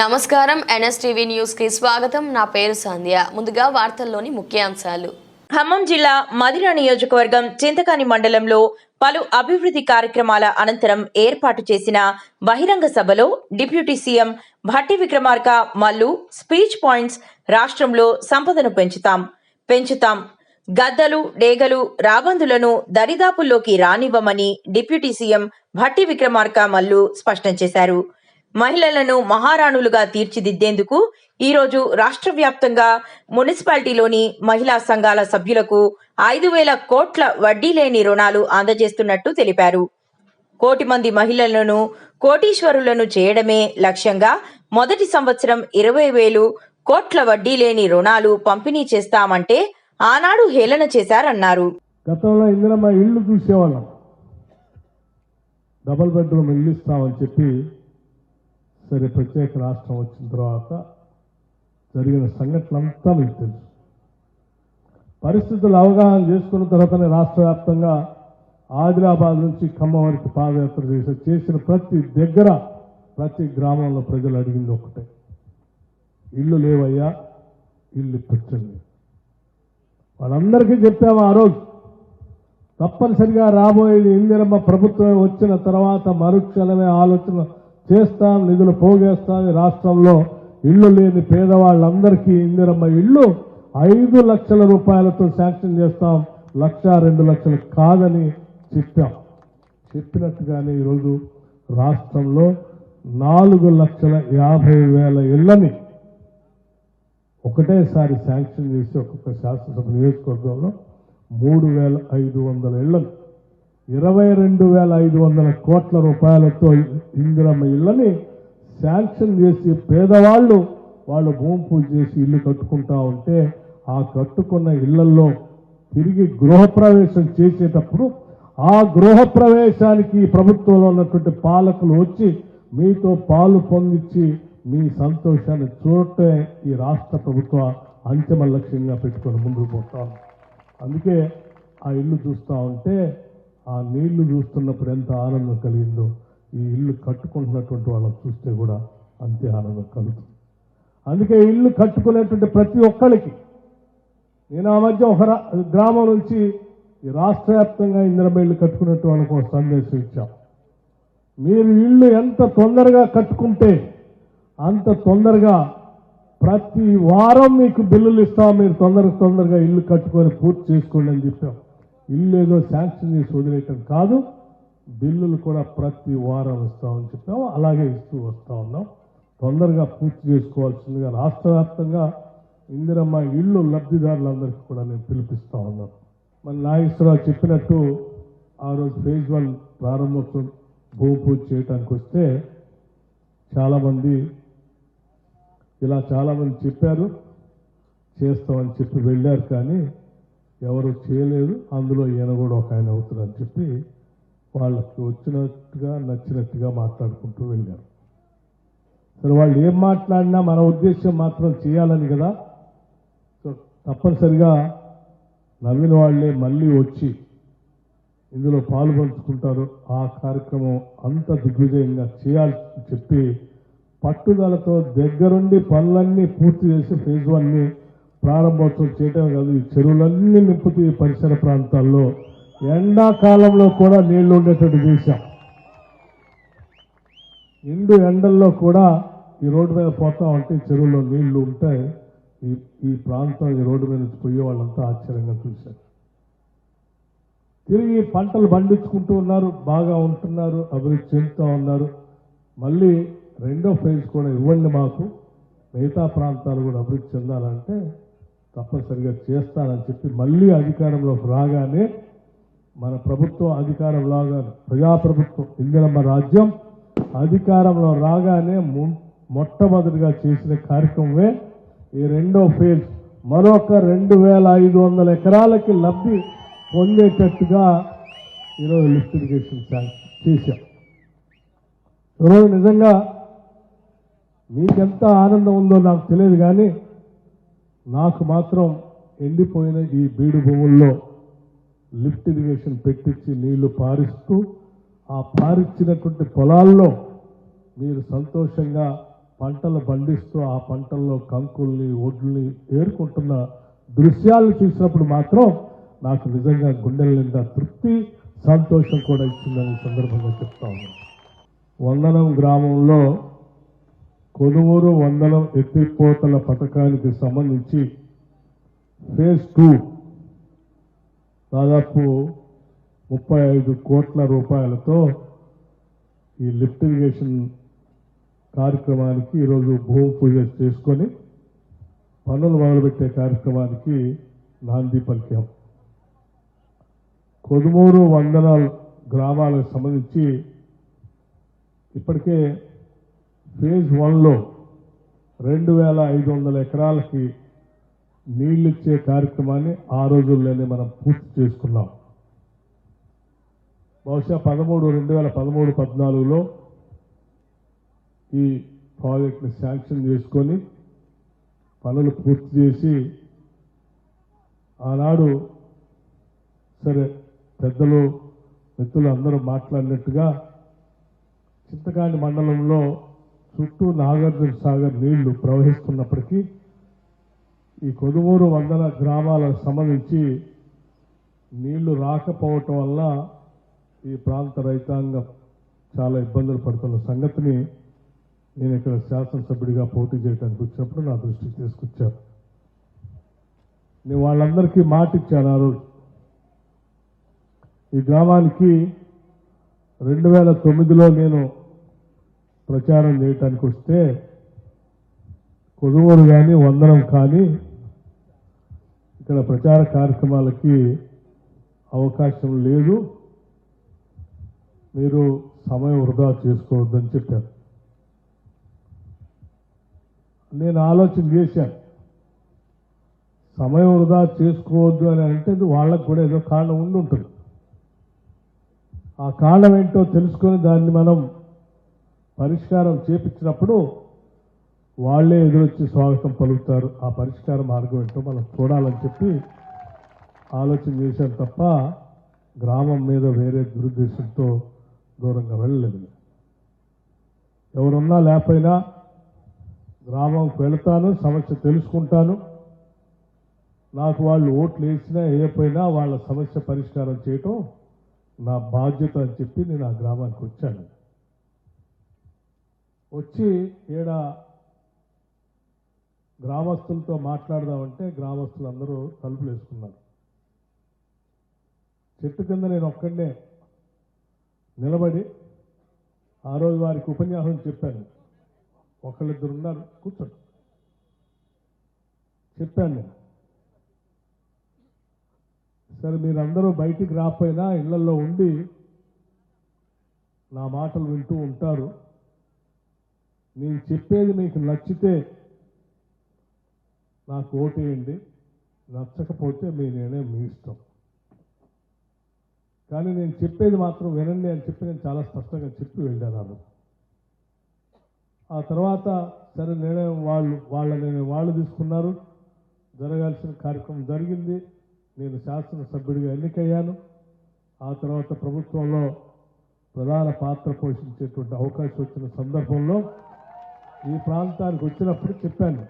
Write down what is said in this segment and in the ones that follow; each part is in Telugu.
నమస్కారం ఎన్ఎస్టీవీ న్యూస్కి స్వాగతం. నా పేరు సంధ్య. ముందుగా వార్తల్లోని ముఖ్యాంశాలు. ఖమ్మం జిల్లా మదిర నియోజకవర్గం చింతకాని మండలంలో పలు అభివృద్ధి కార్యక్రమాల అనంతరం ఏర్పాటు చేసిన బహిరంగ సభలో deputy CM Bhatti Vikramarka Mallu speech points రాష్ట్రంలో సంపదను పెంచుతాం పెంచుతాం. గద్దలు డేగలు రాబందులను దరిదాపుల్లోకి రానివ్వమని డిప్యూటీ సీఎం భట్టి విక్రమార్క మల్లు స్పష్టం చేశారు. మహిళలను మహారాణులుగా తీర్చిదిద్దేందుకు ఈరోజు రాష్ట్ర వ్యాప్తంగా మున్సిపాలిటీలోని మహిళా సంఘాల సభ్యులకు ఐదు వేల కోట్ల వడ్డీ లేని రుణాలు అందజేస్తున్నట్టు తెలిపారు. కోటి మంది మహిళలను కోటీశ్వరులను చేయడమే లక్ష్యంగా మొదటి సంవత్సరం ఇరవై వేలు కోట్ల వడ్డీ లేని రుణాలు పంపిణీ చేస్తామంటే ఆనాడు హేళన చేశారన్నారు. గతంలో ఇందిరమ్మ ఇల్లు చూసేవాళ్ళం. డబుల్ బెడ్రూమ్ ఇల్లు ఇస్తామని చెప్పి సరే ప్రత్యేక రాష్ట్రం వచ్చిన తర్వాత జరిగిన సంఘటనంతా మీకు తెలుసు. పరిస్థితులు అవగాహన చేసుకున్న తర్వాతనే రాష్ట్ర వ్యాప్తంగా ఆదిలాబాద్ నుంచి ఖమ్మం వరకు పాదయాత్ర చేసి చేసిన ప్రతి దగ్గర ప్రతి గ్రామంలో ప్రజలు అడిగింది ఒకటే. ఇల్లు లేవయ్యా ఇల్లు ఇప్పించండి వాళ్ళందరికీ చెప్పాము ఆ రోజు. తప్పనిసరిగా రాబోయేది ఇందిరమ్మ ప్రభుత్వం వచ్చిన తర్వాత మరుక్షణమే ఆలోచన చేస్తాం నిధులు పోగేస్తాం రాష్ట్రంలో ఇల్లు లేని పేదవాళ్ళందరికీ ఇందిరమ్మ ఇల్లు ఐదు లక్షల రూపాయలతో శాంక్షన్ చేస్తాం లక్ష రెండు లక్షలు కాదని చెప్పాం. చెప్పినట్టుగానే ఈరోజు రాష్ట్రంలో నాలుగు లక్షల యాభై వేల ఇళ్ళని ఒకటేసారి శాంక్షన్ చేసి ఒక్కొక్క శాసనసభ నియోజకవర్గంలో మూడు వేల ఐదు వందల ఇళ్ళను ఇరవై రెండు వేల ఐదు వందల కోట్ల రూపాయలతో ఇందిరమ్మ ఇళ్ళని శాంక్షన్ చేసి పేదవాళ్ళు వాళ్ళు భూమి పూజ చేసి ఇల్లు కట్టుకుంటా ఉంటే ఆ కట్టుకున్న ఇళ్ళల్లో తిరిగి గృహప్రవేశం చేసేటప్పుడు ఆ గృహప్రవేశానికి ప్రభుత్వంలో ఉన్నటువంటి పాలకులు వచ్చి మీతో పాలు పొందించి మీ సంతోషాన్ని చూడటే ఈ రాష్ట్ర ప్రభుత్వ అంతిమ లక్ష్యంగా పెట్టుకొని ముందుకు పోతాం అందుకే ఆ ఇల్లు చూస్తూ ఉంటే ఆ నీళ్ళు చూస్తున్నప్పుడు ఎంత ఆనందం కలిగిందో ఈ ఇల్లు కట్టుకుంటున్నటువంటి వాళ్ళని చూస్తే కూడా అంతే ఆనందం కలుగుతుంది. అందుకే ఇల్లు కట్టుకునేటువంటి ప్రతి ఒక్కరికి నేను ఆ మధ్య ఒక గ్రామం నుంచి రాష్ట్ర వ్యాప్తంగా ఇందిరమ్మ ఇల్లు కట్టుకున్నట్టు వాళ్ళకు ఒక సందేశం ఇచ్చాం. మీరు ఇల్లు ఎంత తొందరగా కట్టుకుంటే అంత తొందరగా ప్రతి వారం మీకు బిల్లులు ఇస్తాం మీరు తొందరగా తొందరగా ఇల్లు కట్టుకొని పూర్తి చేసుకోండి అని చెప్పాం. ఇల్లు ఏదో శాంక్షన్ చేసి వదిలేయటం కాదు. బిల్లులు కూడా ప్రతి వారం ఇస్తామని చెప్పాము. అలాగే ఇస్తూ వస్తూ ఉన్నాం. తొందరగా పూర్తి చేసుకోవాల్సిందిగా రాష్ట్ర వ్యాప్తంగా ఇందిరమ్మ ఇళ్ళు లబ్ధిదారులందరికీ కూడా నేను పిలిపిస్తూ ఉన్నాను. మన నాగేశ్వరరావు చెప్పినట్టు ఆ రోజు ఫేజ్ వన్ ప్రారంభోత్సవం భూమి పూజ చేయడానికి వస్తే చాలామంది ఇలా చాలామంది చెప్పారు. చేస్తామని చెప్పి వెళ్ళారు కానీ ఎవరు చేయలేదు అందులో ఈయన కూడా ఒక ఆయన అవుతున్నారని చెప్పి వాళ్ళకి వచ్చినట్టుగా నచ్చినట్టుగా మాట్లాడుకుంటూ వెళ్ళారు. సరే వాళ్ళు ఏం మాట్లాడినా మన ఉద్దేశం మాత్రం చేయాలని కదా? సో తప్పనిసరిగా నవ్విన వాళ్ళే మళ్ళీ వచ్చి ఇందులో పాల్పంచుకుంటారు. ఆ కార్యక్రమం అంత దిగ్విజయంగా చేయాలని చెప్పి పట్టుదలతో దగ్గరుండి పనులన్నీ పూర్తి చేసి ఫేజ్ వన్ని ప్రారంభోత్సవం చేయటం కాదు ఈ చెరువులన్నీ నింపుతూ ఈ పరిసర ప్రాంతాల్లో ఎండాకాలంలో కూడా నీళ్ళు ఉండేటట్టు చేశాం ఎండు ఎండల్లో కూడా ఈ రోడ్డు మీద పోతా ఉంటే చెరువులో నీళ్ళు ఉంటాయి. ఈ ఈ ప్రాంతం ఈ రోడ్డు మీద నుంచి పోయే వాళ్ళంతా ఆశ్చర్యంగా చూశారు. తిరిగి పంటలు పండించుకుంటూ ఉన్నారు బాగా ఉంటున్నారు అభివృద్ధి చెందుతూ ఉన్నారు. మళ్ళీ రెండో ఫేజ్ కూడా ఇవ్వండి మాకు. మిగతా ప్రాంతాలు కూడా అభివృద్ధి చెందాలంటే తప్పనిసరిగా చేస్తానని చెప్పి మళ్ళీ అధికారంలోకి రాగానే మన ప్రభుత్వం అధికారం లాగా ప్రజాప్రభుత్వం ఇందిరమ్మ రాజ్యం అధికారంలో రాగానే మొట్టమొదటిగా చేసిన కార్యక్రమమే ఈ రెండో ఫేజ్. మరొక రెండు వేల ఐదు వందల ఎకరాలకి లబ్ధి పొందేటట్టుగా ఈరోజు లిఫ్ట్ ఇరిగేషన్ చేశాం. ఈరోజు నిజంగా మీకెంత ఆనందం ఉందో నాకు తెలియదు కానీ నాకు మాత్రం ఎండిపోయిన ఈ బీడు భూముల్లో లిఫ్ట్ ఇరిగేషన్ పెట్టించి నీళ్ళు పారిస్తూ ఆ పారిచ్చినటువంటి పొలాల్లో మీరు సంతోషంగా పంటలు పండిస్తూ ఆ పంటల్లో కంకుల్ని ఒడ్లని ఏరుకుంటున్న దృశ్యాలు చూసినప్పుడు మాత్రం నాకు నిజంగా గుండెల నిండా తృప్తి సంతోషం కూడా ఇచ్చిందని సందర్భంగా చెప్తా ఉన్నాను. వందనం గ్రామంలో కొనుగోలు వందల ఎత్తిపోతల పథకానికి సంబంధించి ఫేజ్ టూ దాదాపు ముప్పై ఐదు కోట్ల రూపాయలతో ఈ లిఫ్ట్ ఇరిగేషన్ కార్యక్రమానికి ఈరోజు భూమి పూజ చేసుకొని పనులు మొదలుపెట్టే కార్యక్రమానికి నాంది పలికాం. కొదుమూరు వందల గ్రామాలకు సంబంధించి ఇప్పటికే ఫేజ్ వన్లో రెండు వేల ఐదు వందల ఎకరాలకి నీళ్ళిచ్చే కార్యక్రమాన్ని ఆ రోజుల్లోనే మనం పూర్తి చేసుకున్నాం. బహుశా పదమూడు రెండు వేల పదమూడు పద్నాలుగులో ఈ ప్రాజెక్ట్ని శాంక్షన్ చేసుకొని పనులు పూర్తి చేసి ఆనాడు సరే పెద్దలు మిత్రులు అందరూ మాట్లాడినట్టుగా చింతకాని మండలంలో చుట్టూ నాగార్జున సాగర్ నీళ్ళు ప్రవహిస్తున్నప్పటికీ ఈ కొదుమూరు వందల గ్రామాలకు సంబంధించి నీళ్ళు రాకపోవటం వల్ల ఈ ప్రాంత రైతాంగం చాలా ఇబ్బందులు పడుతున్న సంగతిని నేను ఇక్కడ శాసనసభ్యుడిగా పోటీ చేయడానికి వచ్చినప్పుడు నా దృష్టికి తీసుకొచ్చాను నేను వాళ్ళందరికీ మాట ఇచ్చాను ఆ రోజు. ఈ గ్రామానికి రెండు వేల తొమ్మిదిలో నేను ప్రచారం చేయటానికి వస్తే కొనుగోలు కానీ వందనం కానీ ఇక్కడ ప్రచార కార్యక్రమాలకి అవకాశం లేదు. మీరు సమయం వృధా చేసుకోవద్దని చెప్పారు. నేను ఆలోచన చేశాను సమయం వృధా చేసుకోవద్దు అని అంటే వాళ్ళకు కూడా ఏదో కారణం ఉండి ఉంటుంది. ఆ కారణం ఏంటో తెలుసుకొని దాన్ని మనం పరిష్కారం చేపించినప్పుడు వాళ్ళే ఎదురొచ్చి స్వాగతం పలుకుతారు. ఆ పరిష్కార మార్గం ఏంటో మనం చూడాలని చెప్పి ఆలోచన చేశాను తప్ప గ్రామం మీద వేరే దురుద్దేశంతో దూరంగా వెళ్ళలేదు. ఎవరున్నా లేకపోయినా గ్రామంకి వెళతాను సమస్య తెలుసుకుంటాను. నాకు వాళ్ళు ఓట్లు వేసినా వేయకపోయినా వాళ్ళ సమస్య పరిష్కారం చేయటం నా బాధ్యత అని చెప్పి నేను ఆ గ్రామానికి వచ్చాను. వచ్చి ఈడ గ్రామస్తులతో మాట్లాడదామంటే గ్రామస్తులు అందరూ తలుపులు వేసుకున్నారు. చెట్టు కింద నేను ఒక్కడనే నిలబడి ఆ రోజు వారికి ఉపన్యాసం చెప్పాను. ఒకళ్ళిద్దరు ఉన్నారు కూర్చోండి. చెప్పాను నేను. సరే మీరందరూ బయటికి రాకపోయినా ఇళ్ళలో ఉండి నా మాటలు వింటూ ఉంటారు. నేను చెప్పేది మీకు నచ్చితే నాకు ఓటేయండి. నచ్చకపోతే మీ నిర్ణయం మీ ఇష్టం. కానీ నేను చెప్పేది మాత్రం వినండి అని చెప్పి నేను చాలా స్పష్టంగా చెప్పి వెళ్ళాను ఆ తర్వాత సరే నిర్ణయం వాళ్ళు వాళ్ళ నిర్ణయం వాళ్ళు తీసుకున్నారు. జరగాల్సిన కార్యక్రమం జరిగింది. నేను శాసనసభ్యుడిగా ఎన్నికయ్యాను. ఆ తర్వాత ప్రభుత్వంలో ప్రధాన పాత్ర పోషించేటువంటి అవకాశం వచ్చిన సందర్భంలో ఈ ప్రాంతానికి వచ్చినప్పుడు చెప్పాను.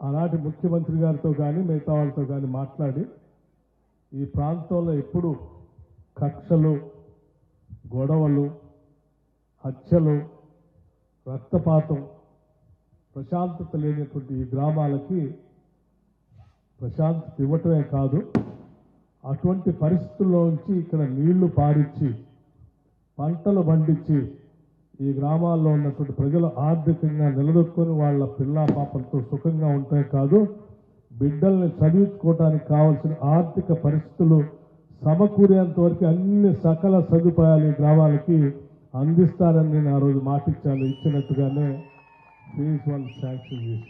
ఆనాటి ముఖ్యమంత్రి గారితో కానీ మిగతా వాళ్ళతో కానీ మాట్లాడి ఈ ప్రాంతంలో ఎప్పుడు కక్షలు గొడవలు హత్యలు రక్తపాతం ప్రశాంతత లేనటువంటి ఈ గ్రామాలకి ప్రశాంతత ఇవ్వటమే కాదు అటువంటి పరిస్థితుల్లోంచి ఇక్కడ నీళ్ళు పారించి పంటలు పండించి ఈ గ్రామాల్లో ఉన్నటువంటి ప్రజలు ఆర్థికంగా నిలదొక్కుని వాళ్ళ పిల్ల పాపలతో సుఖంగా ఉంటాయి కాదు బిడ్డల్ని చదివించుకోవటానికి కావాల్సిన ఆర్థిక పరిస్థితులు సమకూరేంత వరకు అన్ని సకల సదుపాయాలు ఈ గ్రామాలకి అందిస్తారని నేను ఆ రోజు మాటిచ్చాను. ఇచ్చినట్టుగానే ఫేజ్ వన్ శాంక్షన్ చేశాను.